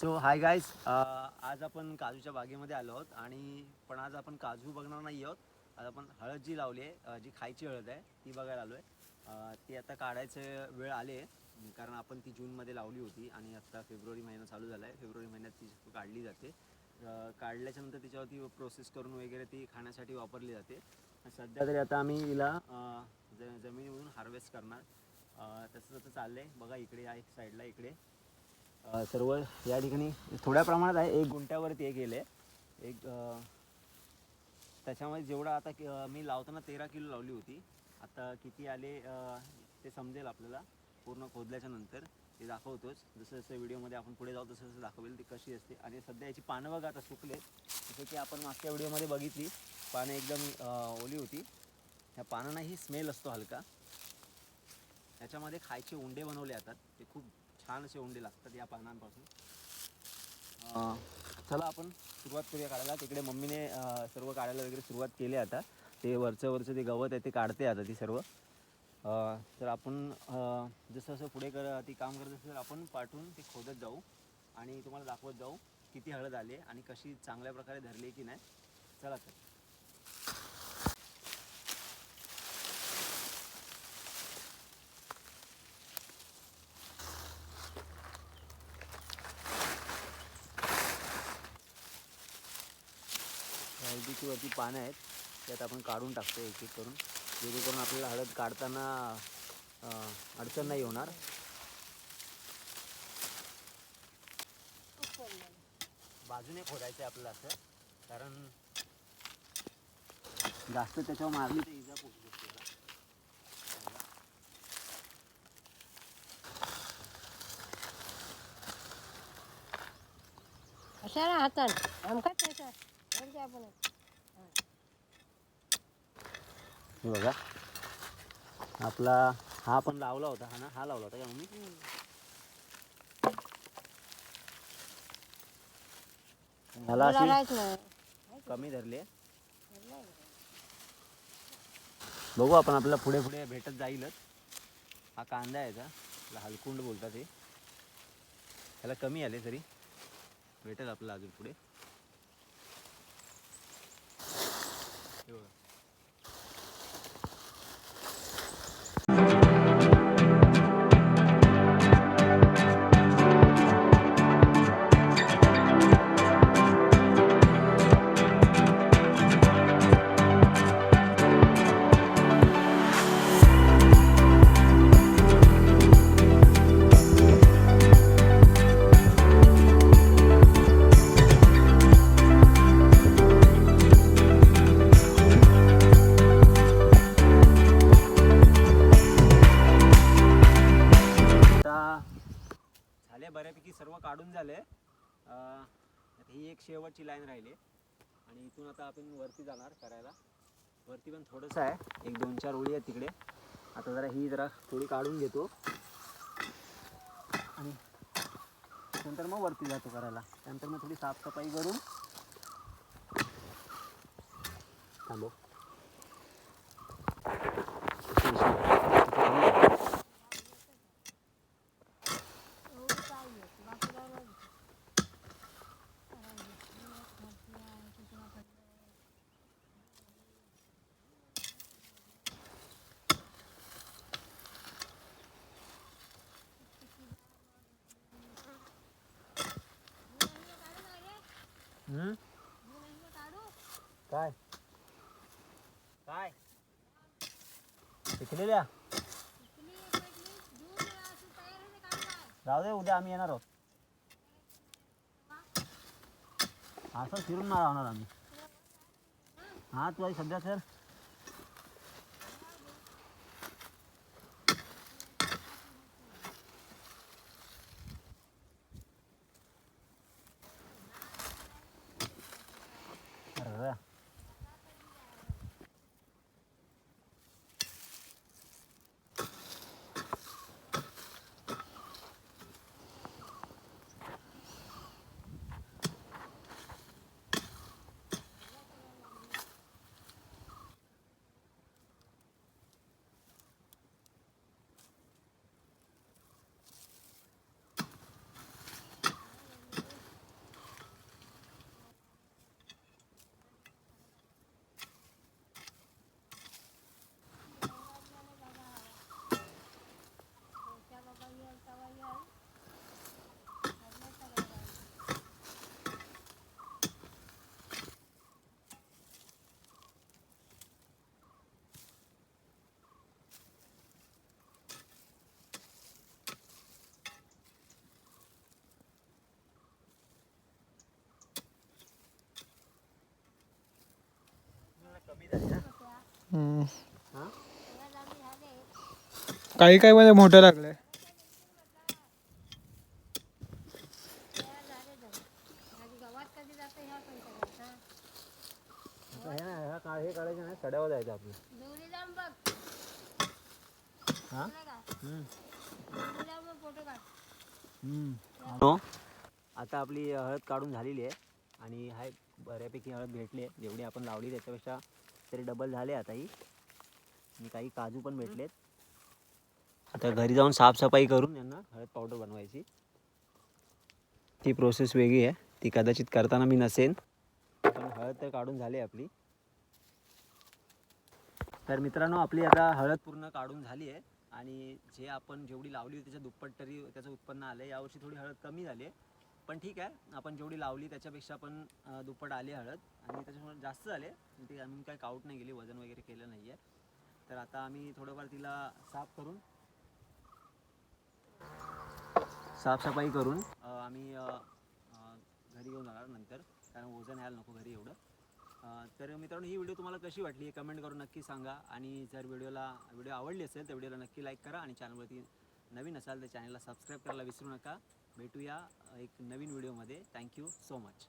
So hi guys आज आपण काजूच्या बागेमध्ये आलो आहोत आणि पण आज आपण काजू बघणार नाही आहोत. आज आपण हळद जी लावली आहे जी खायची हळद आहे ती बघायला आलो आहे ती आता काढायचं वेळ आले कारण आपण ती जूनमध्ये लावली होती आणि आत्ता फेब्रुवारी महिना चालू झाला आहे फेब्रुवारी महिन्यात ती काढली जाते. काढल्याच्यानंतर तिच्यावरती प्रोसेस करून वगैरे ती खाण्यासाठी वापरली जाते. सध्या तरी आता आम्ही हिला ज जमिनीमधून हार्वेस्ट करणार. तसं तसं चाललं आहे बघा इकडे आहे साईडला इकडे. सर्व या ठिकाणी थोड्या प्रमाणात आहे. एक गुंठ्यावरती एक आहे एक त्याच्यामध्ये जेवढा आता मी लावताना तेरा किलो लावली होती. आता किती आले ते समजेल आपल्याला. पूर्ण खोदल्याच्या नंतर ते दाखवतोच. जसं जसं व्हिडिओमध्ये आपण पुढे जाऊ तसं तसं दाखवेल. ती कशी असते. आणि सध्या याची पानं बघा आता सुकले. जसं की आपण मागच्या व्हिडिओमध्ये बघितली पानं एकदम ओली होती. ह्या पानांनाही स्मेल असतो हलका. त्याच्यामध्ये खायचे उंडे बनवले जातात ते खूप छान असे ओंडे लागतात या पानांपासून. चला आपण सुरुवात करूया काढायला. तिकडे मम्मीने सर्व काढायला वगैरे सुरुवात केली आता. ते वरचं वरचं ते गवत आहे ते काढते आता ती सर्व. तर आपण जसं जसं पुढे कर ती काम करत असेल आपण पाठवून ते खोदत जाऊ. आणि तुम्हाला दाखवत जाऊ किती हळद आली आहे आणि कशी चांगल्या प्रकारे धरली आहे की नाही. चला तर. हळदीची वरती पानं आहेत त्यात आपण काढून टाकतो एक एक करून. जेणेकरून आपल्याला हळद काढताना अडचण नाही होणार. बाजूने खोदायचं आहे आपल्याला असं कारण जास्त त्याच्यावर मारली तर इजा पोचू शकते अशा राहतात आमकाच बघा. आपला हा पण लावला होता हा ना? हा लावला होता का मम्मी? ह्याला अशी कमी धरली बघू आपण आपल्याला पुढे पुढे भेटत जाईलच. हा कांदा आहे का हलकुंड बोलतात हे. ह्याला कमी आले तरी भेटेल आपल्याला अजून पुढे. हे बघा एक शेवटची लाईन राहिली आणि इथून आता आपण वरती जाणार करायला. वरती पण थोडंसं आहे. एक दोन चार ओळी आहे तिकडे. आता जरा ही जरा थोडी काढून घेतो. आणि नंतर मग वरती जातो करायला. त्यानंतर मग थोडी साफसफाई करून. थांबव. हम्म? काय? काय? पिकलेल्या जाऊ दे उद्या आम्ही येणार आहोत. असं फिरून नाही राहणार आम्ही. हा तू आई सध्या सर अरे कमी झाली ना हम्म. काही काही मध्ये मोठं लागलंय. हे नाही, ह्या हे काढायचं नाही सड्यावर जायचं आपलं. हा? नाही आता आपली हळद काढून झालेली आहे आणि हाय बऱ्यापैकी हळद भेटली आहे. जेवढी आपण लावली त्याच्यापेक्षा तरी डबल झाले आता ही आणि काही काजू पण भेटलेत. आता घरी जाऊन साफसफाई करून यांना हळद पावडर बनवायची. ती प्रोसेस वेगळी आहे. ती कदाचित करताना मी नसेन. पण हळद तर काढून झाली आहे आपली. तर मित्रांनो आपली आता हळद पूर्ण काढून झाली आहे. आणि जे आपण जेवढी लावली होती त्याच्या दुप्पट तरी त्याचं उत्पन्न आलं आहे यावर्षी थोडी हळद कमी झाली आहे. पण ठीक आहे. आपण जेवढी लावली त्याच्यापेक्षा पण दुप्पट आली हळद. आणि त्याच्यामुळे जास्त झाले. ती आम्ही काही काउट नाही गेली. वजन वगैरे केलं नाही आहे तर आता आम्ही थोडंफार तिला साफ करून साफसफाई करून आम्ही घरी घेऊन जाणार नंतर. कारण वजन यायला नको घरी एवढं. तर मित्रांनो ही व्हिडिओ तुम्हाला कशी वाटली हे कमेंट करून नक्की सांगा. आणि जर व्हिडिओला व्हिडिओ आवडली असेल तर व्हिडिओला नक्की लाईक करा. आणि चॅनलवरती नवीन असाल तर चॅनलला सबस्क्राईब करायला विसरू नका. भेटूया एक नवीन व्हिडिओमध्ये. Thank you so much